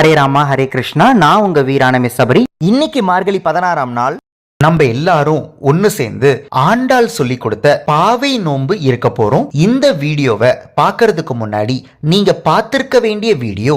ஹரே ராமா ஹரே கிருஷ்ணா. நான் உங்க வீரான மிஸ் சபரி. இன்னைக்கு மார்கழி பதினாறாம் நாள். நம்ம எல்லாரும் ஒன்னு சேர்ந்து ஆண்டாள் சொல்லி கொடுத்த பாவை நோன்பு இருக்க போறோம். இந்த வீடியோவை பார்க்கறதுக்கு முன்னாடி நீங்க பார்த்திருக்க வேண்டிய வீடியோ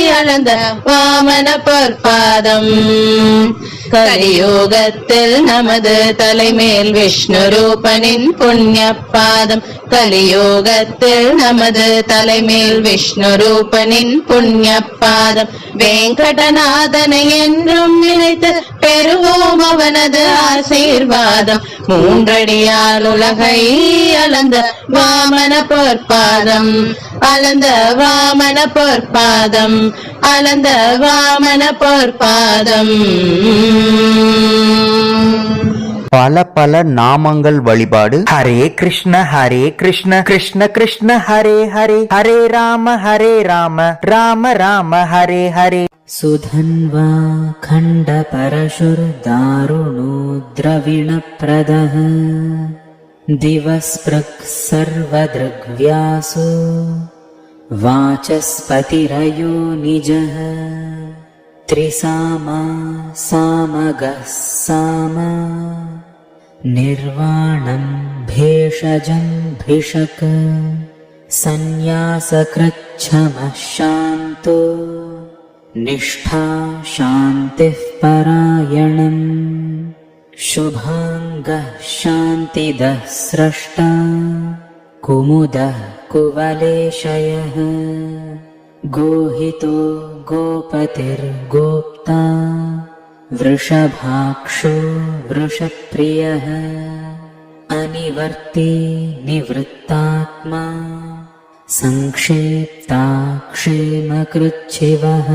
அளந்த வாமன பொற்பாதம் கலியோகத்தில் நமது தலைமேல் விஷ்ணு ரூபனின் புண்ணிய பாதம் கலியோகத்தில் நமது தலைமேல் விஷ்ணு ரூபனின் புண்ணிய பாதம் வெங்கடநாதனை என்றும் நினைத்து பெறுவோம் அவனது ஆசீர்வாதம். மூன்றடியால் உலகை அளந்த வாமன பொற்பாதம். அளந்த வாமன பொற்பாதம். அளந்த வாமன பொற்பாதம். பல பல நாமங்கள் வழிபாடு. ஹரே கிருஷ்ண ஹரே கிருஷ்ண கிருஷ்ண கிருஷ்ண ஹரே ஹரே. ஹரே ராம ஹரே ராம. ராம ராம ஹரே ஹரே. सुधन्वा खण्डपरशुर्दारुणो द्रविणप्रदः दिवस्पृक् सर्वदृग्व्यासो वाचस्पतिरयो निजः। त्रिसामा सामगः साम। निर्वाणम् भेषजम् भिषक्। सन्न्यासकृच्छमः शान्तो निष्ठा शान्तिः परायणम् शुभाङ्गः शान्तिदः स्रष्टा कुमुदः कुवलेशयः गोहितो गोपतिर्गोप्ता वृषभाक्षो वृषप्रियः अनिवर्ती निवृत्तात्मा संक्षेप्ता क्षेमकृच्छिवः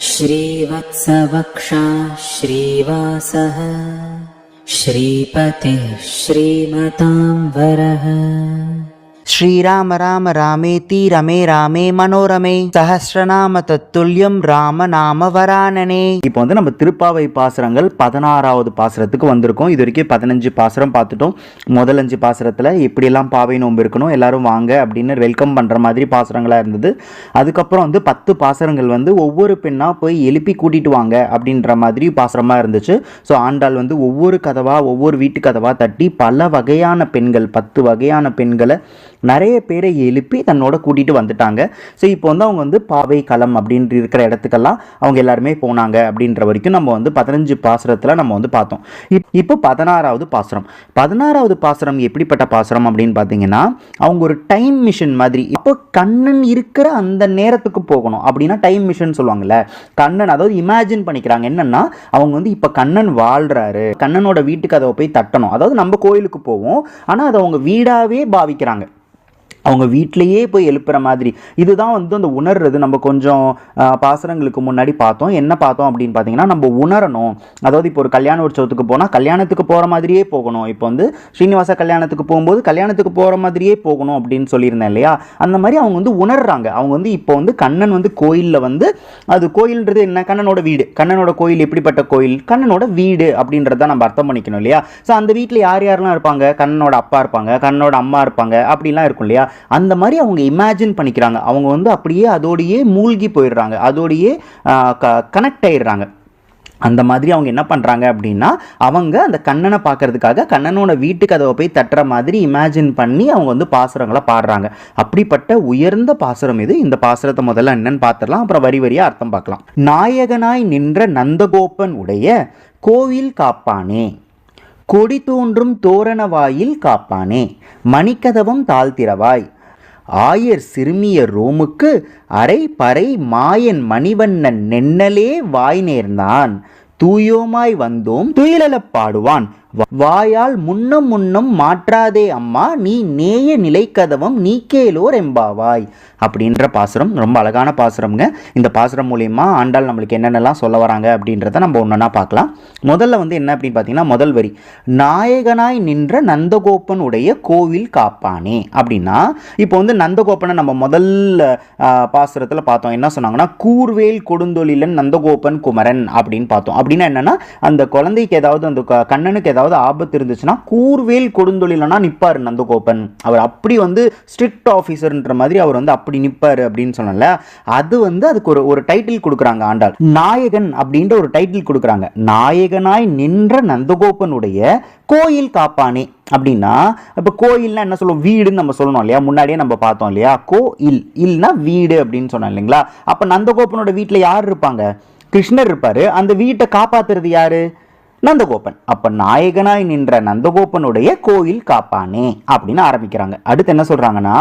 श्रीवत्सवक्षा श्रीवासः। श्रीपतिः श्रीमताम्बरः। ஸ்ரீராம ராம ராமேதி ரமே ராமே மனோரமே. சஹசிரநாம தத்துல்யம் ராம நாம வரானனே. இப்போ வந்து நம்ம திருப்பாவை பாசுரங்கள் பதினாறாவது பாசுரத்துக்கு வந்திருக்கோம். இது வரைக்கும் பதினஞ்சு பாசுரம் பார்த்துட்டோம். முதல் அஞ்சு பாசுரத்தில் எப்படியெல்லாம் பாவை நோம்பு இருக்கணும் எல்லாரும் வாங்க அப்படின்னு வெல்கம் பண்ணுற மாதிரி பாசுரங்களாக இருந்தது. அதுக்கப்புறம் வந்து பத்து பாசுரங்கள் வந்து ஒவ்வொரு பெண்ணாக போய் எழுப்பி கூட்டிட்டு வாங்க அப்படின்ற மாதிரி பாசுரமாக இருந்துச்சு. ஸோ ஆண்டாள் வந்து ஒவ்வொரு கதவாக ஒவ்வொரு வீட்டு கதவாக தட்டி பல வகையான பெண்கள் பத்து வகையான பெண்களை நிறைய பேரை எழுப்பி தன்னோட கூட்டிகிட்டு வந்துட்டாங்க. ஸோ இப்போ வந்து அவங்க வந்து பாவை களம் அப்படின்ற இருக்கிற இடத்துக்கெல்லாம் அவங்க எல்லாருமே போனாங்க அப்படின்ற வரைக்கும் நம்ம வந்து பதினஞ்சு பாசுரத்தில் நம்ம வந்து பார்த்தோம். இப் இப்போ பதினாறாவது பாசுரம். பதினாறாவது பாசுரம் எப்படிப்பட்ட பாசுரம் அப்படின்னு பார்த்தீங்கன்னா அவங்க ஒரு டைம் மிஷின் மாதிரி. இப்போ கண்ணன் இருக்கிற அந்த நேரத்துக்கு போகணும் அப்படின்னா டைம் மிஷின் சொல்லுவாங்கல்ல கண்ணன் அதாவது இமேஜின் பண்ணிக்கிறாங்க. என்னன்னா அவங்க வந்து இப்போ கண்ணன் வாழ்றாரு. கண்ணனோட வீட்டுக்கு அதை போய் தட்டணும். அதாவது நம்ம கோயிலுக்கு போவோம். ஆனால் அதை அவங்க வீடாகவே பாவிக்கிறாங்க. அவங்க வீட்டிலையே போய் எழுப்புற மாதிரி. இதுதான் வந்து அந்த உணர்றது. நம்ம கொஞ்சம் பாசனங்களுக்கு முன்னாடி பார்த்தோம். என்ன பார்த்தோம் அப்படின்னு பார்த்தீங்கன்னா நம்ம உணரணும். அதாவது இப்போ ஒரு கல்யாண உற்சவத்துக்கு போனால் கல்யாணத்துக்கு போகிற மாதிரியே போகணும். இப்போ வந்து ஸ்ரீனிவாச கல்யாணத்துக்கு போகும்போது கல்யாணத்துக்கு போகிற மாதிரியே போகணும் அப்படின்னு சொல்லியிருந்தேன் இல்லையா? அந்த மாதிரி அவங்க வந்து உணர்றாங்க. அவங்க வந்து இப்போ வந்து கண்ணன் வந்து கோயிலில் வந்து அது கோயில்ன்றது என்ன? கண்ணனோட வீடு. கண்ணனோட கோயில் எப்படிப்பட்ட கோயில்? கண்ணனோட வீடு அப்படின்றத நம்ம அர்த்தம் பண்ணிக்கணும் இல்லையா? ஸோ அந்த வீட்டில் யார் யாரெல்லாம் இருப்பாங்க? கண்ணனோட அப்பா இருப்பாங்க கண்ணனோட அம்மா இருப்பாங்க அப்படிலாம் இருக்கும் இல்லையா? அந்த மாதிரி அவங்க இமேஜின் பண்ணிக்கிறாங்க. அவங்க வந்து அப்படியே அதோடையே மூழ்கி போயிடுறாங்க. அதோடையே கனெக்ட் ஆயிடுறாங்க. அந்த மாதிரி அவங்க என்ன பண்ணுறாங்க அப்படின்னா அவங்க அந்த கண்ணனை பார்க்கறதுக்காக கண்ணனோட வீட்டுக்கு அதை போய் தட்டுற மாதிரி இமேஜின் பண்ணி அவங்க வந்து பாசுரங்களை பாடுறாங்க. அப்படிப்பட்ட உயர்ந்த பாசுரம் இது இந்த பாசுரத்தை முதல்ல என்னன்னு பார்த்துடலாம். அப்புறம் வரி வரியாக அர்த்தம் பார்க்கலாம். நாயகனாய் நின்ற நந்தகோபன் உடைய கோவில் காப்பானே. கொடி தோன்றும் தோரண வாயில் காப்பானே மணிக்கதவும் தாழ்த்திரவாய் ஆயர் சிறுமிய ரோமுக்கு அரை பறை மாயன் மணிவண்ணன் நென்னலே வாய் நேர்ந்தான். தூயோமாய் வந்தோம் துயிலலப் பாடுவான். வாயால் முன்னம் முன்னம் மாற்றாதே அம்மா நீ நேய நிலைக்கதவம் நீக்கேலோர் எம்பாவாய் அப்படின்ற பாசுரம். ரொம்ப அழகான பாசுரம்ங்க. இந்த பாசுரம் மூலியமா ஆண்டாள் நம்மளுக்கு என்னென்னலாம் சொல்ல வராங்க அப்படின்றத நம்ம ஒன்றா பார்க்கலாம். முதல்ல வந்து என்ன அப்படின்னு பார்த்தீங்கன்னா முதல் வரி. நாயகனாய் நின்ற நந்தகோப்பன் உடைய கோவில் காப்பானே. அப்படின்னா இப்போ வந்து நந்தகோபனை நம்ம முதல்ல பாசுரத்தில் பார்த்தோம். என்ன சொன்னாங்கன்னா கூர்வேல் கொடுந்தொழிலன் நந்தகோபன் குமரன் அப்படின்னு பார்த்தோம். அப்படின்னா என்னன்னா அந்த குழந்தைக்கு ஏதாவது அந்த கண்ணனுக்கு ஏதாவது ஆபத்து இருந்துச்சுன்னா கூர்வேல் கொடுந்தொழிலனா நிற்பார் நந்தகோபன். அவர் அப்படி வந்து ஸ்ட்ரிக்ட் ஆஃபீஸர்ன்ற மாதிரி அவர் வந்து அப்படி நிற்பார் அப்படின்னு சொன்னல அது வந்து அதுக்கு ஒரு ஒரு டைட்டில் கொடுக்குறாங்க ஆண்டாள். நாயகன் அப்படின்ற ஒரு டைட்டில் கொடுக்குறாங்க. நாயகனாய் நின்ற நந்தகோபனுடைய கோயில் காப்பானே அப்படின்னா இப்போ கோயில்னா என்ன சொல்லுவோம்? வீடுன்னு நம்ம சொல்லணும் இல்லையா? முன்னாடியே நம்ம பார்த்தோம் இல்லையா? கோ இல் இல்னா வீடு அப்படின்னு சொன்னோம் இல்லைங்களா? அப்போ நந்தகோபனோட வீட்டில் யார் இருப்பாங்க? கிருஷ்ணர் இருப்பார். அந்த வீட்டை காப்பாத்துறது யாரு? நந்தகோபன். அப்ப நாயகனாய் நின்ற நந்தகோபனுடைய கோயில் காப்பானே அப்படின்னு ஆரம்பிக்கிறாங்க. அடுத்து என்ன சொல்றாங்கன்னா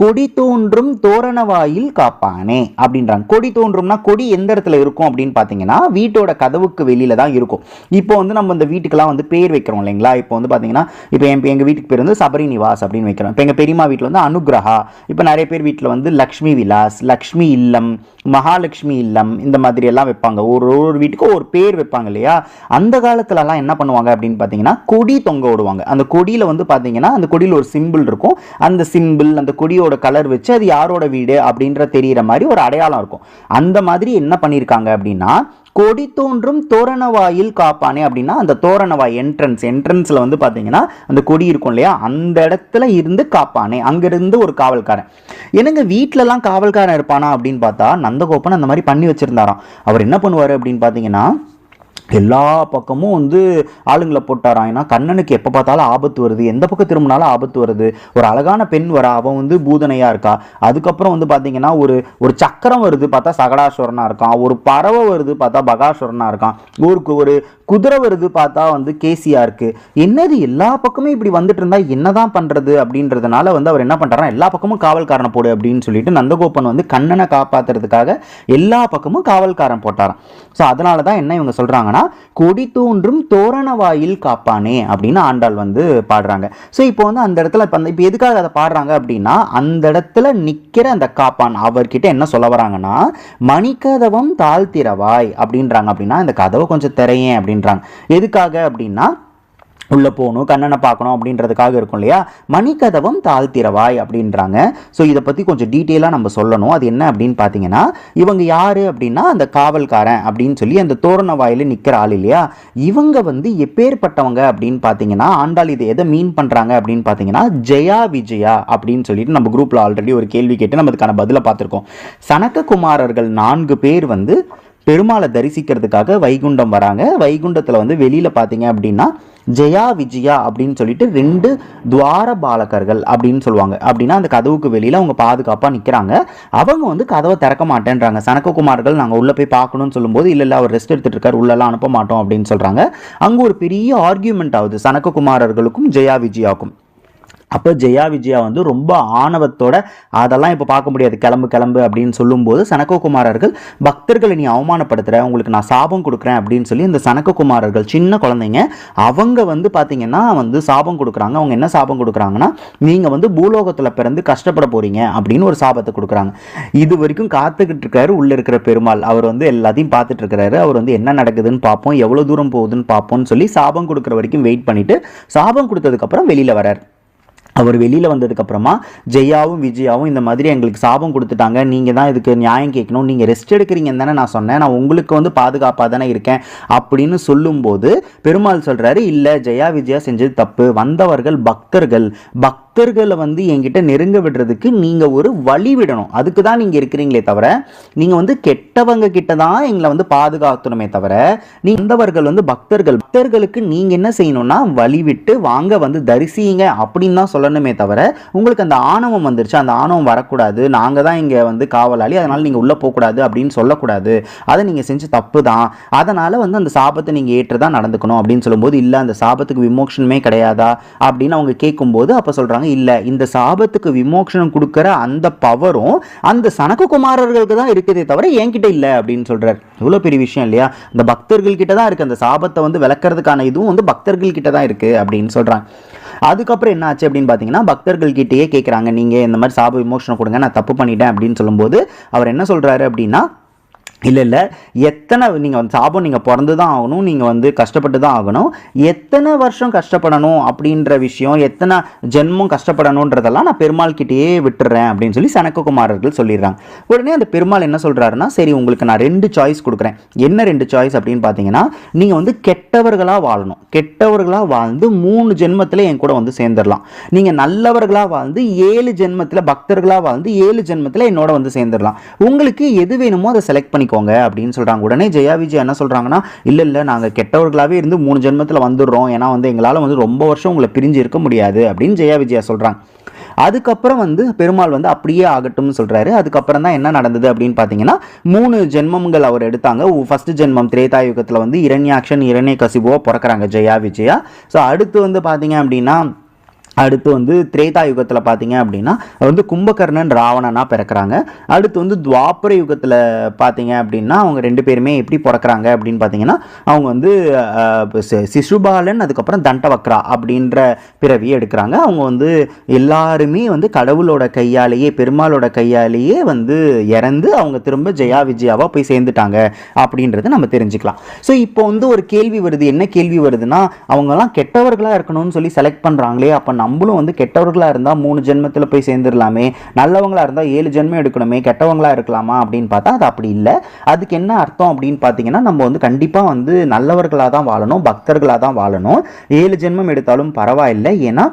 கொடி தோன்றும் தோரணவாயில் காப்பானே அப்படின்றாங்க. கொடி தோன்றும்னா கொடி எந்த இடத்துல இருக்கும் அப்படின்னு பார்த்தீங்கன்னா வீட்டோட கதவுக்கு வெளியில தான் இருக்கும். இப்போ வந்து நம்ம இந்த வீட்டுக்கெல்லாம் வந்து பேர் வைக்கிறோம் இல்லைங்களா? இப்போ வந்து பார்த்தீங்கன்னா இப்போ என் எங்கள் வீட்டுக்கு பேர் வந்து சபரி நிவாஸ் அப்படின்னு வைக்கிறோம். இப்போ எங்கள் பெரியம்மா வீட்டில் வந்து அனுகிரகா இப்போ நிறைய பேர் வீட்டில் வந்து லக்ஷ்மி விலாஸ் லக்ஷ்மி இல்லம் மகாலட்சுமி இல்லம் இந்த மாதிரி எல்லாம் வைப்பாங்க. ஒரு ஒரு வீட்டுக்கும் ஒரு பேர் வைப்பாங்க இல்லையா? அந்த காலத்துலலாம் என்ன பண்ணுவாங்க அப்படின்னு பார்த்தீங்கன்னா கொடி தொங்க விடுவாங்க. அந்த கொடியில் வந்து பார்த்தீங்கன்னா அந்த கொடியில் ஒரு சிம்பிள் இருக்கும். அந்த சிம்பிள் அந்த கொடியோட கலர் வச்சு அது யாரோட வீடு அப்படின்ற தெரியிற மாதிரி ஒரு அடையாளம் இருக்கும். அந்த மாதிரி என்ன பண்ணியிருக்காங்க அப்படின்னா கொடி தோன்றும் தோரணவாயில் காப்பானே அப்படின்னா அந்த தோரணவாய் என்ட்ரன்ஸ் என்ட்ரன்ஸில் வந்து பார்த்தீங்கன்னா அந்த கொடி இருக்கும் இல்லையா? அந்த இடத்துல இருந்து காப்பானே. அங்கேருந்து ஒரு காவல்காரன். என்னங்க வீட்டிலலாம் காவல்காரன் இருப்பானா அப்படின்னு பார்த்தா நந்தகோபன் அந்த மாதிரி பண்ணி வச்சிருந்தாராம். அவர் என்ன பண்ணுவார் அப்படின்னு பார்த்தீங்கன்னா எல்லா பக்கமும் வந்து ஆளுங்களை போட்டாராம் ஏன்னா கண்ணனுக்கு எப்போ பார்த்தாலும் ஆபத்து வருது. எந்த பக்கம் திரும்பினாலும் ஆபத்து வருது. ஒரு அழகான பெண் வரா. அவன் வந்து பூதனையாக இருக்கா? அதுக்கப்புறம் வந்து பார்த்தீங்கன்னா ஒரு ஒரு சக்கரம் வருது பார்த்தா சகடாஸ்வரனாக இருக்கான். ஒரு பறவை வருது பார்த்தா பகாசுவரனாக இருக்கான். ஊருக்கு ஒரு குதிரை வருது பார்த்தா வந்து கேசியா என்னது எல்லா பக்கமும் இப்படி வந்துட்டு இருந்தா என்னதான் பண்றது அப்படின்றதுனால வந்து அவர் என்ன பண்றாருன்னா எல்லா பக்கமும் காவல்காரனை போடு அப்படின்னு சொல்லிட்டு நந்தகோபன் வந்து கண்ணனை காப்பாத்துறதுக்காக எல்லா பக்கமும் காவல்காரன் போட்டாராம். ஸோ அதனால தான் என்ன இவங்க சொல்றாங்கன்னா கொடி தோன்றும் தோரண வாயில் காப்பானே அப்படின்னு ஆண்டாள் வந்து பாடுறாங்க. ஸோ இப்போ வந்து அந்த இடத்துல இப்போ இப்போ எதுக்காக அதை பாடுறாங்க அப்படின்னா அந்த இடத்துல நிற்கிற அந்த காப்பான் அவர்கிட்ட என்ன சொல்ல வராங்கன்னா மணிக்கதவம் தாழ்த்திரவாய் அப்படின்றாங்க அப்படின்னா இந்த கதவை கொஞ்சம் திரையேன் அப்படின்றாங்க. எதுக்காக அப்படின்னா உள்ளே போகணும் கண்ணனை பார்க்கணும் அப்படின்றதுக்காக இருக்கும் இல்லையா? மணிக்கதவம் தாழ்த்திரவாய் அப்படின்றாங்க. ஸோ இதை பற்றி கொஞ்சம் டீட்டெயிலாக நம்ம சொல்லணும். அது என்ன அப்படின்னு பார்த்தீங்கன்னா இவங்க யார் அப்படின்னா அந்த காவல்காரன் அப்படின்னு சொல்லி அந்த தோரண வாயில நிற்கிற ஆள் இல்லையா? இவங்க வந்து எப்பேற்பட்டவங்க அப்படின்னு பார்த்தீங்கன்னா ஆண்டாள் இதை எதை மீன் பண்ணுறாங்க அப்படின்னு பார்த்தீங்கன்னா ஜெயா விஜயா அப்படின்னு சொல்லிட்டு நம்ம குரூப்பில் ஆல்ரெடி ஒரு கேள்வி கேட்டு நம்ம அதுக்கான பதிலை பார்த்துருக்கோம். சனககுமாரர்கள் நான்கு பேர் வந்து பெருமாளை தரிசிக்கிறதுக்காக வைகுண்டம் வராங்க. வைகுண்டத்தில் வந்து வெளியில் பார்த்தீங்க அப்படின்னா ஜெயா விஜயா அப்படின்னு சொல்லிட்டு ரெண்டு துவார பாலகர்கள் அப்படின்னு சொல்லுவாங்க. அப்படின்னா அந்த கதவுக்கு வெளியில் அவங்க பாதுகாப்பாக நிற்கிறாங்க அவங்க வந்து கதவை திறக்க மாட்டேன்றாங்க. சனக்ககுமார்கள் நாங்கள் உள்ளே போய் பார்க்கணும்னு சொல்லும்போது இல்லை இல்லை அவர் ரெஸ்ட் எடுத்துட்டு இருக்காரு உள்ளெல்லாம் அனுப்ப மாட்டோம் அப்படின்னு சொல்கிறாங்க அங்கே ஒரு பெரிய ஆர்கியூமெண்ட் ஆகுது சனக்ககுமாரர்களுக்கும் ஜெயா விஜயாவுக்கும். அப்போ ஜெயா விஜயா வந்து ரொம்ப ஆணவத்தோட அதெல்லாம் இப்போ பார்க்க முடியாது. கிளம்பு கிளம்பு அப்படின்னு சொல்லும்போது சனக்ககுமாரர்கள் பக்தர்களை நீ அவமானப்படுத்துகிற உங்களுக்கு நான் சாபம் கொடுக்குறேன் அப்படின்னு சொல்லி இந்த சனக்ககுமாரர்கள் சின்ன குழந்தைங்க அவங்க வந்து பார்த்தீங்கன்னா வந்து சாபம் கொடுக்குறாங்க. அவங்க என்ன சாபம் கொடுக்குறாங்கன்னா நீங்கள் வந்து பூலோகத்தில் பிறந்து கஷ்டப்பட போகிறீங்க அப்படின்னு ஒரு சாபத்தை கொடுக்குறாங்க. இது வரைக்கும் காத்துக்கிட்டு இருக்காரு உள்ளே இருக்கிற பெருமாள். அவர் வந்து எல்லாத்தையும் பார்த்துட்டு இருக்கிறாரு. அவர் வந்து என்ன நடக்குதுன்னு பார்ப்போம் எவ்வளோ தூரம் போகுதுன்னு பார்ப்போம்னு சொல்லி சாபம் கொடுக்குற வரைக்கும் வெயிட் பண்ணிவிட்டு சாபம் கொடுத்ததுக்கப்புறம் வெளியில் வரார் அவர் வெளியில் வந்ததுக்கப்புறமா ஜெயாவும் விஜயாவும் இந்த மாதிரி எங்களுக்கு சாபம் கொடுத்துட்டாங்க. நீங்கள் தான் இதுக்கு நியாயம் கேட்கணும். நீங்கள் ரெஸ்ட் எடுக்கிறீங்கன்னு தானே நான் சொன்னேன். நான் உங்களுக்கு வந்து பாதுகாப்பாக தானே இருக்கேன் அப்படின்னு சொல்லும்போது பெருமாள் சொல்கிறாரு இல்லை ஜெயா விஜயா செஞ்சது தப்பு. வந்தவர்கள் பக்தர்கள். பக்தர்களை வந்து என்கிட்ட நெருங்க விடுறதுக்கு நீங்கள் ஒரு வழி விடணும். அதுக்கு தான் நீங்கள் இருக்கிறீங்களே தவிர நீங்கள் வந்து கெட்டவங்க கிட்ட தான் எங்களை வந்து பாதுகாக்கணுமே தவிர நீ வந்தவர்கள் வந்து பக்தர்கள். பக்தர்களுக்கு நீங்கள் என்ன செய்யணும்னா வழி விட்டு வாங்க வந்து தரிசிங்க அப்படின்னு தான் சொல்லணுமே தவிர உங்களுக்கு அந்த ஆணவம் வந்துருச்சு. அந்த ஆணவம் வரக்கூடாது. நாங்கள் தான் இங்கே வந்து காவலாளி. அதனால் நீங்கள் உள்ளே போகக்கூடாது அப்படின்னு சொல்லக்கூடாது. அதை நீங்கள் செஞ்ச தப்பு தான் அதனால் வந்து அந்த சாபத்தை நீங்கள் ஏற்று தான் நடந்துக்கணும் அப்படின்னு சொல்லும்போது இல்லை அந்த சாபத்துக்கு விமோக்ஷனமே கிடையாதா? அப்படின்னு அவங்க கேட்கும்போது அப்போ சொல்கிறாங்க இல்லை இந்த சாபத்துக்கு விமோக்ஷனம் கொடுக்குற அந்த பவரும் அந்த சனக்குமாரர்களுக்கு தான் இருக்குதே தவிர என்கிட்ட இல்லை அப்படின்னு சொல்கிறார் இவ்வளோ பெரிய விஷயம் இல்லையா? இந்த பக்தர்கள் கிட்ட தான் இருக்குது அந்த சாபத்தை வந்து விளக்குறதுக்கான இதுவும் வந்து பக்தர்கள் கிட்ட தான் இருக்குது அப்படின்னு சொல்கிறாங்க அதுக்கப்புறம் என்ன ஆச்சு அப்படின்னு பார்த்தீங்கன்னா பக்தர்கள் கிட்டேயே கேட்குறாங்க நீங்கள் இந்த மாதிரி சாப விமோசனம் கொடுங்க நான் தப்பு பண்ணிட்டேன் அப்படின்னு சொல்லும்போது அவர் என்ன சொல்கிறாரு அப்படின்னா இல்லை இல்லை. எத்தனை நீங்கள் வந்து சாபம் நீங்கள் பிறந்து தான் ஆகணும் நீங்கள் வந்து கஷ்டப்பட்டு தான் ஆகணும். எத்தனை வருஷம் கஷ்டப்படணும் அப்படின்ற விஷயம் எத்தனை ஜென்மம் கஷ்டப்படணுன்றதெல்லாம் நான் பெருமாள்கிட்டயே விட்டுறேன் அப்படின்னு சொல்லி சனக்குமாரர்கள் சொல்லிடுறாங்க. உடனே அந்த பெருமாள் என்ன சொல்கிறாருன்னா சரி உங்களுக்கு நான் ரெண்டு சாய்ஸ் கொடுக்குறேன். என்ன ரெண்டு சாய்ஸ் அப்படின்னு பார்த்தீங்கன்னா நீங்கள் வந்து கெட்டவர்களாக வாழணும். கெட்டவர்களாக வாழ்ந்து மூணு ஜென்மத்தில் என் கூட வந்து சேர்ந்துடலாம். நீங்கள் நல்லவர்களாக வாழ்ந்து ஏழு ஜென்மத்தில் பக்தர்களாக வாழ்ந்து ஏழு ஜென்மத்தில் என்னோட வந்து சேர்ந்துடலாம். உங்களுக்கு எது வேணுமோ அதை செலக்ட் போங்க அப்படின்னு சொல்கிறாங்க உடனே ஜெயா விஜய் என்ன சொல்கிறாங்கன்னா இல்லை இல்லை நாங்கள் கெட்டவர்களாகவே இருந்து மூணு ஜென்மத்தில் வந்துடுறோம். ஏன்னா வந்து எங்களால் வந்து ரொம்ப வருஷம் உங்களை பிரிஞ்சு இருக்க முடியாது. அப்படின்னு ஜெயா விஜயா சொல்கிறாங்க அதுக்கப்புறம் வந்து பெருமாள் வந்து அப்படியே ஆகட்டும்னு சொல்கிறாரு அதுக்கப்புறம் தான் என்ன நடந்தது அப்படின்னு பார்த்தீங்கன்னா மூணு ஜென்மங்கள் அவர் எடுத்தாங்க. ஃபர்ஸ்ட் ஜென்மம் திரேதாயுகத்தில் வந்து இரண்யாக்ஷன் இரண்ய கசிபுவோ பிறக்கிறாங்க ஜெயா விஜயா. ஸோ அடுத்து வந்து பார்த்தீங்க அப்படின்னா அடுத்து வந்து திரேதா யுகத்தில் பார்த்தீங்க அப்படின்னா வந்து கும்பகர்ணன் ராவணனாக பிறக்கிறாங்க. அடுத்து வந்து துவாபர யுகத்தில் பார்த்தீங்க அப்படின்னா அவங்க ரெண்டு பேருமே எப்படி பிறக்கிறாங்க அப்படின்னு பார்த்தீங்கன்னா அவங்க வந்து சி- சிசுபாலன் அதுக்கப்புறம் தண்டவக்ரா அப்படின்ற பிறவியை எடுக்கிறாங்க. அவங்க வந்து எல்லாருமே வந்து கடவுளோட கையாலேயே பெருமாளோட கையாலேயே வந்து இறந்து அவங்க திரும்ப ஜெயா விஜயாவாக போய் சேர்ந்துட்டாங்க அப்படின்றத நம்ம தெரிஞ்சுக்கலாம். ஸோ இப்போ வந்து ஒரு கேள்வி வருது. என்ன கேள்வி வருதுன்னா அவங்கெல்லாம் கெட்டவர்களாக இருக்கணும்னு சொல்லி செலக்ட் பண்ணுறாங்களே அப்போ நம்மளும் வந்து கெட்டவர்களாக இருந்தால் மூணு ஜென்மத்தில் போய் சேர்ந்துடலாமே நல்லவங்களாக இருந்தால் ஏழு ஜென்மம் எடுக்கணுமே கெட்டவங்களாக இருக்கலாமா அப்படின்னு பார்த்தா அது அப்படி இல்லை. அதுக்கு என்ன அர்த்தம் அப்படின்னு பார்த்தீங்கன்னா நம்ம வந்து கண்டிப்பாக வந்து நல்லவர்களாக தான் வாழணும் பக்தர்களாக தான் வாழணும். ஏழு ஜென்மம் எடுத்தாலும் பரவாயில்லை. ஏன்னா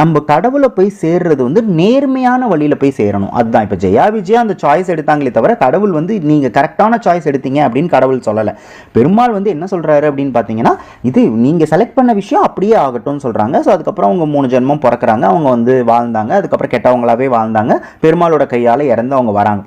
நம்ம கடவுளை போய் சேர்றது வந்து நேர்மையான வழியில் போய் சேரணும். அதுதான். இப்போ ஜெயா விஜயா அந்த சாய்ஸ் எடுத்தாங்களே தவிர கடவுள் வந்து நீங்கள் கரெக்டான சாய்ஸ் எடுத்தீங்க அப்படின்னு கடவுள் சொல்லலை. பெருமாள் வந்து என்ன சொல்கிறாரு அப்படின்னு பார்த்தீங்கன்னா இது நீங்கள் செலக்ட் பண்ண விஷயம் அப்படியே ஆகட்டும்னு சொல்கிறாங்க ஸோ அதுக்கப்புறம் அவங்க மூணு ஜென்மம் பிறக்கிறாங்க அவங்க வந்து வாழ்ந்தாங்க. அதுக்கப்புறம் கெட்டவங்களாவே வாழ்ந்தாங்க. பெருமாளோட கையால் இறந்து அவங்க வராங்க.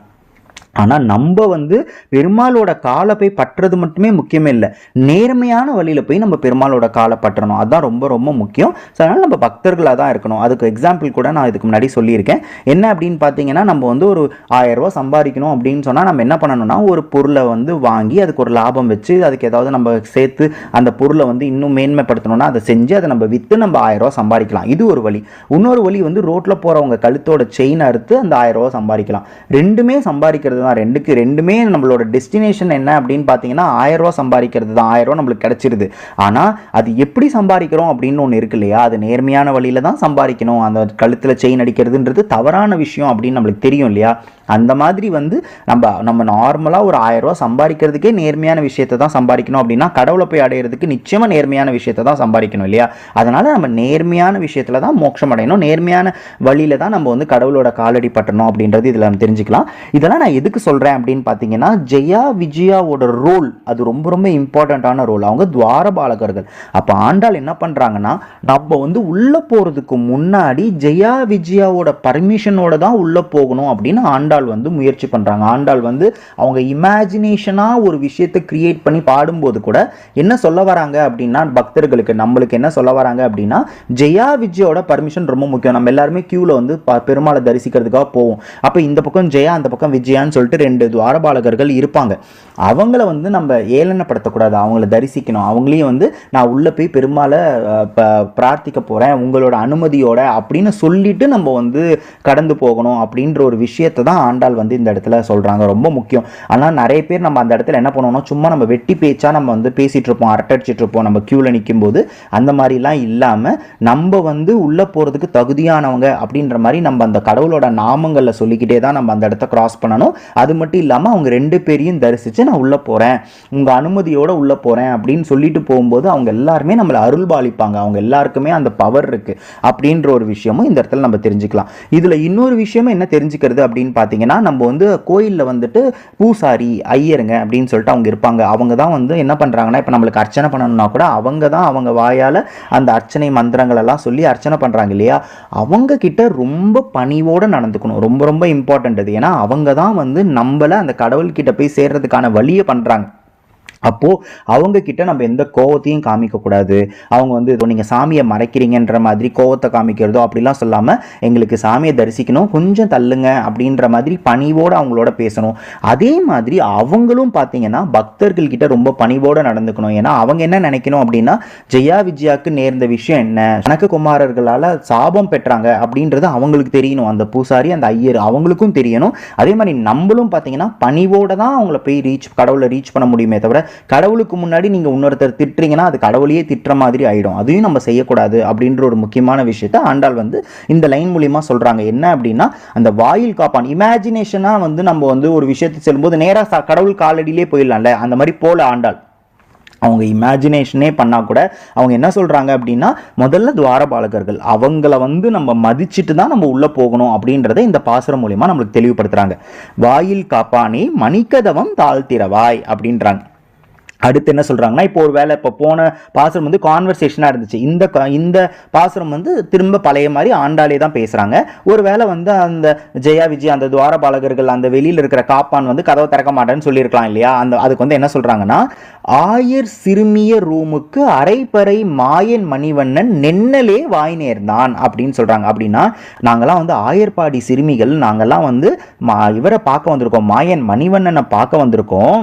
ஆனால் நம்ம வந்து பெருமாளோட காலை போய் பற்றுறது மட்டுமே முக்கியமே இல்லை. நேர்மையான வழியில் போய் நம்ம பெருமாளோட காலை பற்றணும் அதுதான் ரொம்ப ரொம்ப முக்கியம். ஸோ அதனால் நம்ம பக்தர்களாக தான் இருக்கணும். அதுக்கு எக்ஸாம்பிள் கூட நான் இதுக்கு முன்னாடி சொல்லியிருக்கேன். என்ன அப்படின்னு பார்த்தீங்கன்னா நம்ம வந்து ஒரு ஆயரூவா சம்பாதிக்கணும் அப்படின்னு சொன்னால் நம்ம என்ன பண்ணணும்னா ஒரு பொருளை வந்து வாங்கி அதுக்கு ஒரு லாபம் வச்சு அதுக்கு ஏதாவது நம்ம சேர்த்து அந்த பொருளை வந்து இன்னும் மேன்மைப்படுத்தணும்னா அதை செஞ்சு அதை நம்ம விற்று நம்ம ஆயிரம் சம்பாதிக்கலாம். இது ஒரு வழி. இன்னொரு வழி வந்து ரோட்டில் போகிறவங்க கழுத்தோட செயின் அறுத்து அந்த ஆயரூவா சம்பாதிக்கலாம். ரெண்டுமே சம்பாதிக்கிறது தான் ரெண்டுக்கு ரெண்டுமே நம்மளோட டெஸ்டினேஷன் என்ன அப்படின்னு பார்த்தீங்கன்னா ஆயிரம் ரூபாய் சம்பாதிக்கிறது தான். ஆயிரம் ரூபாய் நம்மளுக்கு கிடைச்சிருது. ஆனால் அது எப்படி சம்பாதிக்கிறோம் அப்படின்னு ஒன்று இருக்கு இல்லையா? அது நேர்மையான வழியில தான் சம்பாதிக்கணும். அந்த கழுத்தில் செயின் அடிக்கிறதுன்றது தவறான விஷயம் அப்படின்னு நம்மளுக்கு தெரியும் இல்லையா? அந்த மாதிரி வந்து நம்ம நம்ம நார்மலாக ஒரு ஆயிரம் சம்பாதிக்கிறதுக்கே நேர்மையான விஷயத்தை தான் சம்பாதிக்கணும் அப்படின்னா கடவுளை போய் அடையிறதுக்கு நிச்சயமாக நேர்மையான விஷயத்தை தான் சம்பாதிக்கணும் இல்லையா? அதனால் நம்ம நேர்மையான விஷயத்தில் தான் மோட்சம் அடையணும். நேர்மையான வழியில தான் நம்ம வந்து கடவுளோட காலடி பட்டணும் அப்படின்றது இதில் நம்ம தெரிஞ்சுக்கலாம். இதெல்லாம் நான் எதுக்கு சொல்கிறேன் அப்படின்னு பார்த்தீங்கன்னா ஜெயா விஜயாவோட ரோல் அது ரொம்ப ரொம்ப இம்பார்ட்டண்ட்டான ரோல் அவங்க துவாரபாலகர்கள். அப்போ ஆண்டாள் என்ன பண்ணுறாங்கன்னா நம்ம வந்து உள்ளே போகிறதுக்கு முன்னாடி ஜெயா விஜயாவோட பர்மிஷனோட தான் உள்ளே போகணும் அப்படின்னு ஆண்டாள் வந்து முயற்சி பண்ணுறாங்க ஆண்டாள் வந்து அவங்க இமேஜினேஷனாக ஒரு விஷயத்தை கிரியேட் பண்ணி பாடும்போது கூட என்ன சொல்ல வராங்க அப்படின்னா பக்தர்களுக்கு நம்மளுக்கு என்ன சொல்ல வராங்க அப்படின்னா ஜெயா விஜயோட பர்மிஷன் ரொம்ப முக்கியம். நம்ம எல்லாருமே க்யூவில் வந்து ப- பெருமாளை தரிசிக்கிறதுக்காக போவோம். அப்போ இந்த பக்கம் ஜெயா அந்த பக்கம் விஜயான்னு சொல்லிட்டு ரெண்டு துவாரபாலகர்கள் இருப்பாங்க. அவங்கள வந்து நம்ம ஏளனப்படுத்தக்கூடாது. அவங்கள தரிசிக்கணும். அவங்களையும் வந்து நான் உள்ளே போய் பெருமாளை ப- பிரார்த்திக்க போகிறேன் உங்களோட அனுமதியோட அப்படின்னு சொல்லிட்டு நம்ம வந்து கடந்து போகணும் அப்படின்ற ஒரு விஷயத்தை தான் ஆண்டாள் வந்து இந்த இடத்துல சொல்கிறாங்க ரொம்ப முக்கியம். ஆனால் நிறைய பேர் நம்ம அந்த இடத்துல என்ன பண்ணுவோம்னா சும்மா நம்ம வெட்டி பேச்சா நம்ம வந்து பேசிகிட்டு இருப்போம் அரட்டடிச்சிட்டு இருப்போம். நம்ம க்யூவில் நிற்கும் போது அந்த மாதிரிலாம் இல்லாமல் நம்ம வந்து உள்ளே போகிறதுக்கு தகுதியானவங்க அப்படின்ற மாதிரி நம்ம அந்த கடவுளோட நாமங்களில் சொல்லிக்கிட்டே தான் நம்ம அந்த இடத்த கிராஸ் பண்ணணும். அது மட்டும் இல்லாமல் அவங்க ரெண்டு பேரையும் தரிசித்து நான் உள்ளே போகிறேன் உங்கள் அனுமதியோடு உள்ளே போகிறேன் அப்படின்னு சொல்லிட்டு போகும்போது அவங்க எல்லாருமே நம்மளை அருள் பாலிப்பாங்க அவங்க எல்லாருக்குமே அந்த பவர் இருக்குது அப்படின்ற ஒரு விஷயமும் இந்த இடத்துல நம்ம தெரிஞ்சுக்கலாம். இதில் இன்னொரு விஷயமும் என்ன தெரிஞ்சுக்கிறது அப்படின்னு பார்த்தீங்கன்னா நம்ம வந்து கோயிலில் வந்துட்டு பூசாரி ஐயருங்க அப்படின்னு சொல்லிட்டு அவங்க இருப்பாங்க. அவங்க தான் வந்து என்ன பண்ணுறாங்கன்னா இப்போ நம்மளுக்கு அர்ச்சனை பண்ணணும்னா கூட அவங்க தான் அவங்க வாயால் அந்த அர்ச்சனை மந்திரங்கள் எல்லாம் சொல்லி அர்ச்சனை பண்ணுறாங்க இல்லையா? அவங்க கிட்ட ரொம்ப பணிவோடு நடந்துக்கணும். ரொம்ப ரொம்ப இம்பார்ட்டண்ட் அது. ஏன்னா அவங்க தான் வந்து நம்மளை அந்த கடவுள்கிட்ட போய் சேர்றதுக்கான வழியை பண்ணுறாங்க அப்போது அவங்க கிட்ட நம்ம எந்த கோவத்தையும் காமிக்கக்கூடாது. அவங்க வந்து இதோ நீங்கள் சாமியை மறைக்கிறீங்கன்ற மாதிரி கோவத்தை காமிக்கிறதோ? அப்படிலாம் சொல்லாமல் எங்களுக்கு சாமியை தரிசிக்கணும். கொஞ்சம் தள்ளுங்க அப்படின்ற மாதிரி பணிவோடு அவங்களோட பேசணும். அதே மாதிரி அவங்களும் பார்த்தீங்கன்னா பக்தர்கள் கிட்ட ரொம்ப பணிவோடு நடந்துக்கணும். ஏன்னா அவங்க என்ன நினைக்கணும் அப்படின்னா ஜெயா விஜயாவுக்கு நேர்ந்த விஷயம் என்ன? கணக்கு குமாரர்களால் சாபம் பெற்றாங்க. அப்படின்றது அவங்களுக்கு தெரியணும். அந்த பூசாரி அந்த ஐயர் அவங்களுக்கும் தெரியணும். அதே மாதிரி நம்மளும் பார்த்தீங்கன்னா பணிவோடு தான் அவங்கள போய் ரீச் கடவுளை ரீச் பண்ண முடியுமே தவிர கடவுளுக்கு முன்னாடி நீங்கள் இன்னொருத்தர் திட்டுறீங்கன்னா அது கடவுளையே திட்டுற மாதிரி ஆகிடும் அதையும் நம்ம செய்யக்கூடாது அப்படின்ற ஒரு முக்கியமான விஷயத்த ஆண்டாள் வந்து இந்த லைன் மூலியமாக சொல்கிறாங்க என்ன அப்படின்னா அந்த வாயில் காப்பான். இமேஜினேஷனாக வந்து நம்ம வந்து ஒரு விஷயத்தை செல்லும்போது நேராக கடவுள் காலடியிலே போயிடலாம்ல. அந்த மாதிரி போல ஆண்டாள். அவங்க இமேஜினேஷனே பண்ணால் கூட அவங்க என்ன சொல்கிறாங்க அப்படின்னா முதல்ல துவாரபாலகர்கள் அவங்கள வந்து நம்ம மதிச்சுட்டு தான் நம்ம உள்ளே போகணும் அப்படின்றத இந்த பாசுரம் மூலிமா நம்மளுக்கு தெளிவுபடுத்துகிறாங்க வாயில் காப்பானே மணிக்கதவம் தாழ்த்திரவாய் அப்படின்றாங்க. அடுத்து என்ன சொல்கிறாங்கன்னா இப்போ ஒரு வேலை இப்போ போன பாசுரம் வந்து கான்வர்சேஷனாக இருந்துச்சு. இந்த இந்த பாசுரம் வந்து திரும்ப பழைய மாதிரி ஆண்டாளே தான் பேசுகிறாங்க ஒரு வேளை வந்து அந்த ஜெயா விஜய் அந்த துவாரபாலகர்கள் அந்த வெளியில் இருக்கிற காப்பான் வந்து கதவை திறக்க மாட்டேன்னு சொல்லியிருக்கலாம் இல்லையா? அந்த அதுக்கு வந்து என்ன சொல்கிறாங்கன்னா ஆயர் சிறுமிய ரூமுக்கு அரைப்பறை மாயன் மணிவண்ணன் நென்னலே வாய் நேர்ந்தான் அப்படின்னு சொல்கிறாங்க அப்படின்னா நாங்கள்லாம் வந்து ஆயர்பாடி சிறுமிகள் நாங்கள்லாம் வந்து மா இவரை பார்க்க வந்திருக்கோம். மாயன் மணிவண்ணனை பார்க்க வந்திருக்கோம்.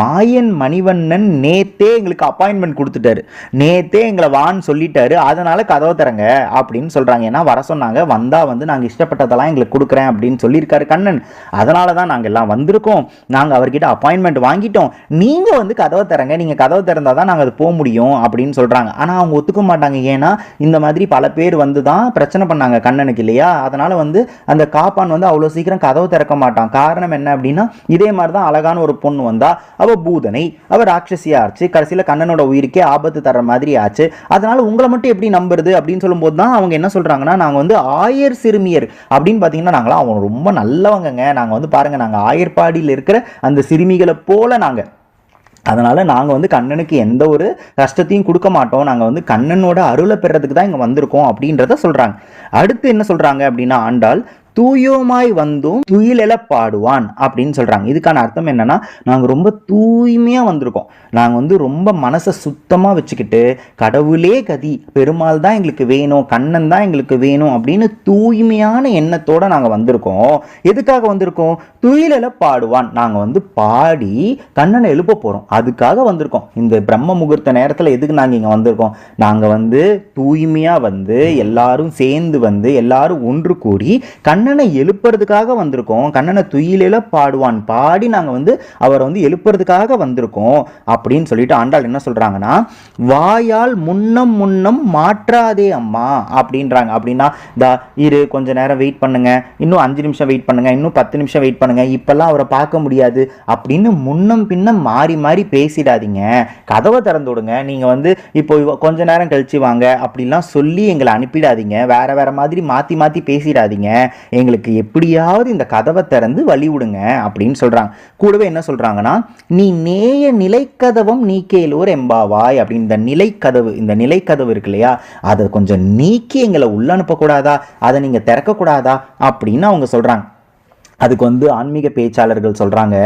மாயன் மணிவண்ணன் நேத்தே எங்களுக்கு அப்பாயின்மெண்ட் கொடுத்துட்டாரு. நேத்தே எங்களை வான்னு சொல்லிட்டாரு. அதனால் கதவை தரங்க அப்படின்னு சொல்கிறாங்க ஏன்னா வர சொன்னாங்க. வந்தால் வந்து நாங்கள் இஷ்டப்பட்டதெல்லாம் எங்களுக்கு கொடுக்குறேன் அப்படின்னு சொல்லியிருக்காரு கண்ணன். அதனால தான் நாங்கள் எல்லாம் வந்திருக்கோம். நாங்கள் அவர்கிட்ட அப்பாயின்மெண்ட் வாங்கிட்டோம். நீங்கள் வந்து கதவை தரங்க நீங்கள் நீங்க கதவை திறந்தா தான் நாங்கள் அது போக முடியும் அப்படின்னு சொல்கிறாங்க ஆனால் அவங்க ஒத்துக்க மாட்டாங்க. ஏன்னா இந்த மாதிரி பல பேர் வந்து தான் பிரச்சனை பண்ணாங்க கண்ணனுக்கு இல்லையா? அதனால் வந்து அந்த காப்பான் வந்து அவ்வளோ சீக்கிரம் கதவை திறக்க மாட்டான். காரணம் என்ன அப்படின்னா இதே மாதிரி தான் அழகான ஒரு பொண்ணு வந்தா அவள் பூதனை அவள் ராட்சசியாக ஆச்சு. கடைசியில் கண்ணனோட உயிருக்கே ஆபத்து தர மாதிரி ஆச்சு. அதனால் உங்களை மட்டும் எப்படி நம்புறது அப்படின்னு சொல்லும்போது தான் அவங்க என்ன சொல்கிறாங்கன்னா நாங்கள் வந்து ஆயர் சிறுமியர் அப்படின்னு பார்த்தீங்கன்னா நாங்களாம் அவங்க ரொம்ப நல்லவங்கங்க. நாங்கள் வந்து பாருங்க நாங்கள் ஆயர்பாடியில் இருக்கிற அந்த சிறுமிகளை போல நாங்கள் அதனால நாங்கள் வந்து கண்ணனுக்கு எந்த ஒரு கஷ்டத்தையும் கொடுக்க மாட்டோம். நாங்கள் வந்து கண்ணனோட அருளை பெறதுக்கு தான் இங்கே வந்திருக்கோம் அப்படின்றத சொல்கிறாங்க அடுத்து என்ன சொல்கிறாங்க அப்படின்னா ஆண்டாள் தூயோமாய் வந்தும் துயிலெல பாடுவான் அப்படின்னு சொல்கிறாங்க இதுக்கான அர்த்தம் என்னன்னா நாங்கள் ரொம்ப தூய்மையாக வந்திருக்கோம். நாங்கள் வந்து ரொம்ப மனசை சுத்தமாக வச்சுக்கிட்டு கடவுளே கதி பெருமாள் தான் எங்களுக்கு வேணும் கண்ணன் தான் எங்களுக்கு வேணும் அப்படின்னு தூய்மையான எண்ணத்தோட நாங்கள் வந்திருக்கோம். எதுக்காக வந்திருக்கோம்? துயிலெல பாடுவான் நாங்கள் வந்து பாடி கண்ணனை எழுப்ப போகிறோம் அதுக்காக வந்திருக்கோம். இந்த பிரம்ம முகூர்த்த நேரத்தில் எதுக்கு நாங்கள் இங்கே வந்திருக்கோம்? நாங்கள் வந்து தூய்மையாக வந்து எல்லாரும் சேர்ந்து வந்து எல்லாரும் ஒன்று கூடி கண்ணன் கண்ணனை எழுப்புறதுக்காக வந்திருக்கோம். கண்ணனை துயிலில பாடுவான். பாடி நாங்கள் வந்து அவரை வந்து எழுப்புறதுக்காக வந்திருக்கோம் அப்படின்னு சொல்லிட்டு ஆண்டாள் என்ன சொல்கிறாங்கன்னா வாயால் முன்னம் முன்னம் மாற்றாதே அம்மா அப்படின்றாங்க. அப்படின்னா தா இரு கொஞ்ச நேரம் வெயிட் பண்ணுங்க. இன்னும் அஞ்சு நிமிஷம் வெயிட் பண்ணுங்க. இன்னும் பத்து நிமிஷம் வெயிட் பண்ணுங்க. இப்பெல்லாம் அவரை பார்க்க முடியாது அப்படின்னு முன்னம் பின்னம் மாறி மாறி பேசிடாதீங்க. கதவை திறந்து விடுங்க. நீங்கள் வந்து இப்போ கொஞ்ச நேரம் கழிச்சு வாங்க அப்படிலாம் சொல்லி எங்களை அனுப்பிடாதீங்க. வேற வேற மாதிரி மாற்றி மாற்றி பேசிடாதீங்க. எங்களுக்கு எப்படியாவது இந்த கதவை திறந்து வழி விடுங்க அப்படின்னு சொல்கிறாங்க கூடவே என்ன சொல்கிறாங்கன்னா நீ நேய நிலைக்கதவம் நீக்கேலூர் எம்பாவாய் அப்படின்னு இந்த நிலைக்கதவு இந்த நிலைக்கதவு இருக்கு இல்லையா? அதை கொஞ்சம் நீக்கி எங்களை உள்ள அனுப்பக்கூடாதா அதை நீங்கள் திறக்கக்கூடாதா? அப்படின்னு அவங்க சொல்கிறாங்க அதுக்கு வந்து ஆன்மீக பேச்சாளர்கள் சொல்கிறாங்க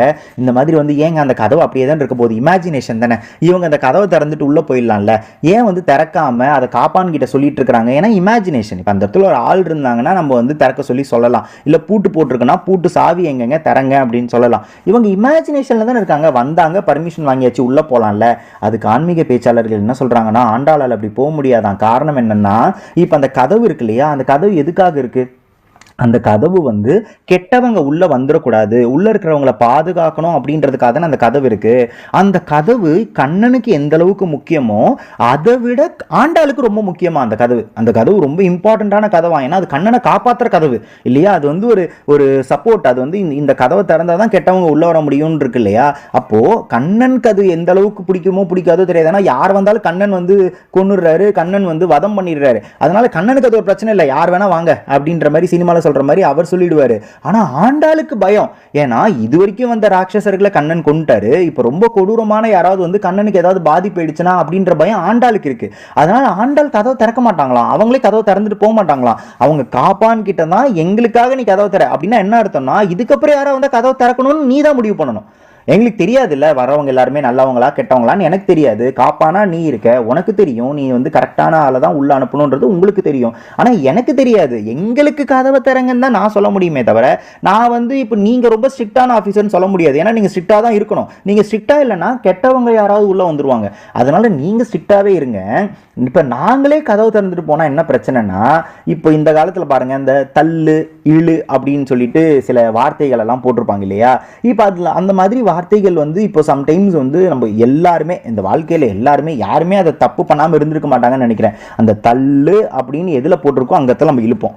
இந்த மாதிரி வந்து ஏங்க அந்த கதவு அப்படியே தான் இருக்க போகுது? இமேஜினேஷன் தானே. இவங்க அந்த கதவை திறந்துட்டு உள்ளே போயிடலாம்ல. ஏன் வந்து திறக்காமல் அதை காப்பான் கிட்ட சொல்லிட்டு இருக்கிறாங்க? ஏன்னா இமேஜினேஷன் இப்போ அந்த இடத்துல ஒரு ஆள் இருந்தாங்கன்னா நம்ம வந்து திறக்க சொல்லி சொல்லலாம். இல்லை பூட்டு போட்டிருக்குன்னா பூட்டு சாவி எங்கெங்க திறங்க அப்படின்னு சொல்லலாம். இவங்க இமேஜினேஷனில் தானே இருக்காங்க. வந்தாங்க பர்மிஷன் வாங்கியாச்சு உள்ளே போகலாம்ல அதுக்கு ஆன்மீக பேச்சாளர்கள் என்ன சொல்கிறாங்கன்னா ஆண்டாளால் அப்படி போக முடியாதான். காரணம் என்னென்னா இப்போ அந்த கதவு இருக்கு இல்லையா? அந்த கதவு எதுக்காக இருக்குது அந்த கதவு வந்து கெட்டவங்க உள்ளே வந்துடக்கூடாது. உள்ளே இருக்கிறவங்கள பாதுகாக்கணும் அப்படின்றதுக்காக தான் அந்த கதவு இருக்குது அந்த கதவு கண்ணனுக்கு எந்த அளவுக்கு முக்கியமோ அதை விட ஆண்டாளுக்கு ரொம்ப முக்கியமாக அந்த கதவு. அந்த கதவு ரொம்ப இம்பார்ட்டண்ட்டான கதவா? ஏன்னா அது கண்ணனை காப்பாற்றுற கதவு. இல்லையா? அது வந்து ஒரு ஒரு சப்போர்ட் அது வந்து இந்த- இந்த கதவை திறந்தாதான் தான் கெட்டவங்க உள்ளே வர முடியும்னு இருக்கு இல்லையா? அப்போது கண்ணனுக்கு அது எந்த அளவுக்கு பிடிக்குமோ பிடிக்காதோ தெரியாது. ஏன்னா யார் வந்தாலும் கண்ணன் வந்து கொன்னுடுறாரு கண்ணன் வந்து வதம் பண்ணிடுறாரு. அதனால கண்ணனுக்கு அது ஒரு பிரச்சனை இல்லை. யார் வேணால் வாங்க அப்படின்ற மாதிரி சினிமாவில் சொல்கிற மாதிரி அவர் சொல்லிடுவாரு. ஆனா ஆண்டாளுக்கு பயம். ஏன்னா இது வரைக்கும் வந்த ராட்சசர்களை கண்ணன் கொண்டுட்டாரு இப்போ ரொம்ப கொடூரமான யாராவது வந்து கண்ணனுக்கு ஏதாவது பாதிப்பு ஆயிடுச்சுனா அப்படின்ற பயம் ஆண்டாளுக்கு இருக்கு. அதனால ஆண்டாள் கதவை திறக்க மாட்டாங்களாம். அவங்களே கதவை திறந்துட்டு போக மாட்டாங்களாம். அவங்க காப்பான் கிட்ட தான் எங்களுக்காக நீ கதவை தர அப்படின்னா என்ன அர்த்தம்னா இதுக்கப்புறம் யாராவது வந்து கதவை திறக்கணும்னு நீ தான் முடிவு பண்ணணும். எங்களுக்கு தெரியாதுல்ல வரவங்க எல்லாருமே நல்லவங்களா கெட்டவங்களான்னு எனக்கு தெரியாது. காப்பானா நீ இருக்க உனக்கு தெரியும். நீ வந்து கரெக்டான ஆளை தான் உள்ள அனுப்பணுன்றது உங்களுக்கு தெரியும். ஆனால் எனக்கு தெரியாது. எங்களுக்கு கதவை தரங்கன்னு தான் நான் சொல்ல முடியுமே தவிர நான் வந்து இப்போ நீங்கள் ரொம்ப ஸ்ட்ரிக்டான ஆஃபீஸர்னு சொல்ல முடியாது. ஏன்னா நீங்கள் ஸ்ட்ரிக்டாக தான் இருக்கணும். நீங்கள் ஸ்ட்ரிக்டாக இல்லைன்னா கெட்டவங்க யாராவது உள்ளே வந்துருவாங்க. அதனால் நீங்கள் ஸ்ட்ரிக்டாகவே இருங்க. இப்போ நாங்களே கதவு திறந்துட்டு போனால் என்ன பிரச்சனைனா இப்போ இந்த காலத்தில் பாருங்கள் இந்த தள்ளு இழு அப்படின்னு சொல்லிட்டு சில வார்த்தைகள் எல்லாம் போட்டிருப்பாங்க இல்லையா? இப்போ அதில் அந்த மாதிரி வார்த்தைகள் வந்து இப்போ சம்டைம்ஸ் வந்து நம்ம எல்லாருமே இந்த வாழ்க்கையில் எல்லாருமே யாருமே அதை தப்பு பண்ணாமல் இருந்திருக்க மாட்டாங்கன்னு நினைக்கிறேன். அந்த தள்ளு அப்படின்னு எதில் போட்டிருக்கோ அந்த இடத்துல நம்ம இழுப்போம்.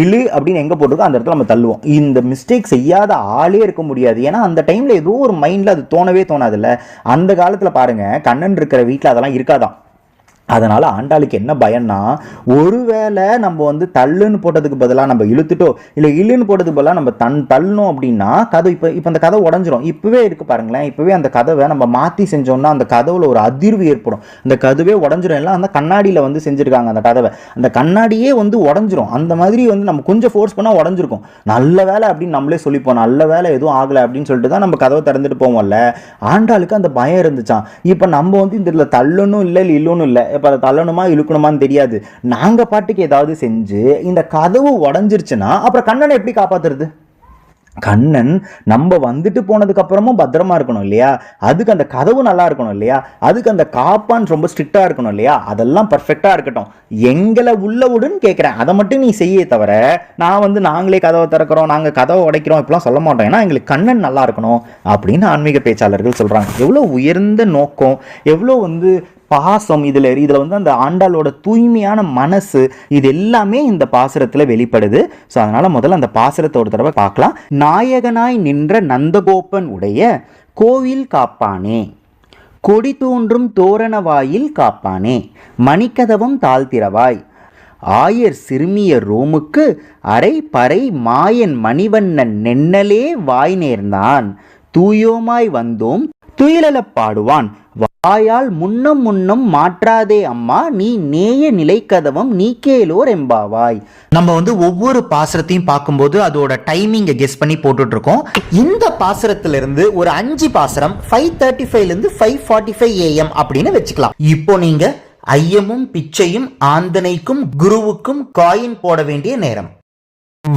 இழு அப்படின்னு எங்கே போட்டிருக்கோ அந்த இடத்துல நம்ம தள்ளுவோம். இந்த மிஸ்டேக் செய்யாத ஆளே இருக்க முடியாது. ஏன்னா அந்த டைமில் ஏதோ ஒரு மைண்டில் அது தோணவே தோணாதுல்ல. அந்த காலத்தில் பாருங்கள் கண்ணன் இருக்கிற வீட்டில் அதெல்லாம் இருக்காதான். அதனால் ஆண்டாளுக்கு என்ன பயம்னா ஒருவேளை நம்ம வந்து தள்ளுன்னு போட்டதுக்கு பதிலாக நம்ம இழுத்துட்டோ இல்லை இழுன்னு போட்டதுக்கு பதிலாக நம்ம தன் தள்ளணும் அப்படின்னா கதை இப்போ இப்போ அந்த கதவை உடஞ்சிரும். இப்போவே இருக்கு பாருங்களேன் இப்போவே அந்த கதவை நம்ம மாற்றி செஞ்சோம்னா அந்த கதவில் ஒரு அதிர்வு ஏற்படும். அந்த கதவே உடஞ்சிரும். எல்லாம் அந்த கண்ணாடியில் வந்து செஞ்சுருக்காங்க அந்த கதவை. அந்த கண்ணாடியே வந்து உடஞ்சிரும். அந்த மாதிரி வந்து நம்ம கொஞ்சம் ஃபோர்ஸ் பண்ணால் உடஞ்சிருக்கும். நல்ல வேலை அப்படின்னு நம்மளே சொல்லிப்போம். நல்ல வேலை எதுவும் ஆகலை அப்படின்னு சொல்லிட்டு தான் நம்ம கதவை திறந்துட்டு போவோம்ல. ஆண்டாளுக்கு அந்த பயம் இருந்துச்சான் இப்போ நம்ம வந்து இந்த இதில் தள்ளணும் இல்லை இல்லை இல்லோன்னு இல்லை. இப்போ அதை தள்ளணுமா இழுக்கணுமான்னு தெரியாது. நாங்கள் பாட்டுக்கு ஏதாவது செஞ்சு இந்த கதவு உடஞ்சிருச்சுன்னா அப்புறம் கண்ணனை எப்படி காப்பாத்துறது? கண்ணன் நம்ம வந்துட்டு போனதுக்கு அப்புறமும் பத்திரமா இருக்கணும் இல்லையா? அதுக்கு அந்த கதவு நல்லா இருக்கணும் இல்லையா? அதுக்கு அந்த காப்பான் ரொம்ப ஸ்ட்ரிக்டா இருக்கணும் இல்லையா? அதெல்லாம் பர்ஃபெக்டா இருக்கட்டும். எங்களை உள்ள விடுன்னு கேட்குறேன் அதை மட்டும் நீ செய்ய தவிர நான் வந்து நாங்களே கதவை திறக்கிறோம் நாங்கள் கதவை உடைக்கிறோம் இப்பெல்லாம் சொல்ல மாட்டோம். ஏன்னா எங்களுக்கு கண்ணன் நல்லா இருக்கணும் அப்படின்னு ஆன்மீக பேச்சாளர்கள் சொல்றாங்க. எவ்வளோ உயர்ந்த நோக்கம் எவ்வளோ வந்து பாசம் இதில் இதில் வந்து அந்த ஆண்டாளோட தூய்மையான மனசு இது எல்லாமே இந்த பாசுரத்தில் வெளிப்படுது. ஸோ அதனால் முதல்ல அந்த பாசுரத்தை ஒரு தடவை பார்க்கலாம். நாயகனாய் நின்ற நந்தகோபன் உடைய கோவில் காப்பானே. கொடி தோன்றும் தோரண வாயில் காப்பானே. மணிக்கதவம் தாழ்த்திரவாய். ஆயர் சிறுமிய ரோமுக்கு அரை பறை மாயன் மணிவண்ணன் நென்னலே வாய் நேர்ந்தான். தூயோமாய் வந்தோம் துயிலலப் பாடுவான். வாயால் முன்னம் முன்னம் மாற்றாதே அம்மா நீ நேய நிலைக்கதவம் நீக்கேலோர் எம்பாவாய் நம்ம வந்து ஒவ்வொரு பாசுரத்தையும் பார்க்கும்போது அதோட டைமிங்கை கெஸ் பண்ணி போட்டுட்டு இருக்கோம் இந்த பாசுரத்துல இருந்து ஒரு அஞ்சு பாசுரம் ஃபைவ் தேர்ட்டி ஃபைவ்ல இருந்து ஃபைவ் ஃபார்ட்டி ஃபைவ் ஏஎம் அப்படின்னு வச்சுக்கலாம். இப்போ நீங்க ஐயமும் பிச்சையும் ஆந்தனைக்கும் குருவுக்கும் காயின் போட வேண்டிய நேரம்.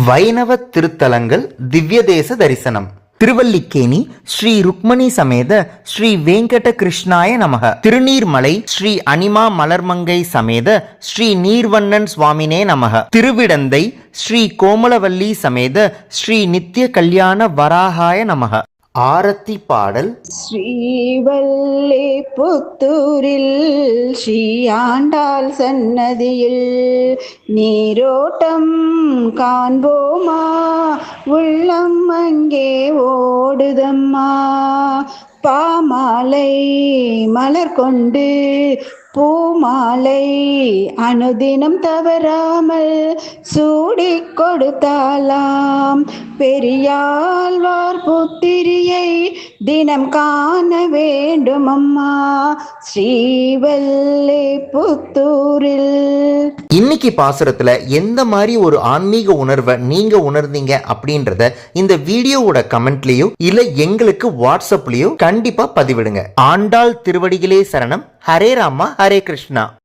வைணவ திருத்தலங்கள் திவ்ய தேச தரிசனம். திருவல்லிக்கேணி ஸ்ரீ ருக்மணி சமேத ஸ்ரீ வேங்கட கிருஷ்ணாய நமக. திருநீர்மலை ஸ்ரீ அனிமா மலர்மங்கை சமேத ஸ்ரீ நீர்வண்ணன் சுவாமினே நமக. திருவிடந்தை ஸ்ரீ கோமலவல்லி சமேத ஸ்ரீ நித்திய கல்யாண வராகாய நமக. ஆரத்தி பாடல். ஸ்ரீவல்லே புத்தூரில் ஸ்ரீயாண்டாள் சன்னதியில் நீரோட்டம் காண்போமா? உள்ளம் அங்கே ஓடுதம்மா? பாமாலை மலர் கொண்டு பூமாலை அனுதினம் தவறாமல் சூடி கொடுத்தாலாம். பெரியாழ்வார் புத்திரியை தினம் காண வேண்டும் அம்மா ஸ்ரீவல்லி புத்தூரில். இன்னைக்கு பாசுரத்துல எந்த மாதிரி ஒரு ஆன்மீக உணர்வை நீங்க உணர்ந்தீங்க அப்படின்றத இந்த வீடியோவோட கமெண்ட்லயோ இல்ல எங்களுக்கு வாட்ஸ்அப்லயோ கண்டிப்பா பதிவிடுங்க. ஆண்டாள் திருவடிகளே சரணம். ஹரே ராமா ஹரே கிருஷ்ணா.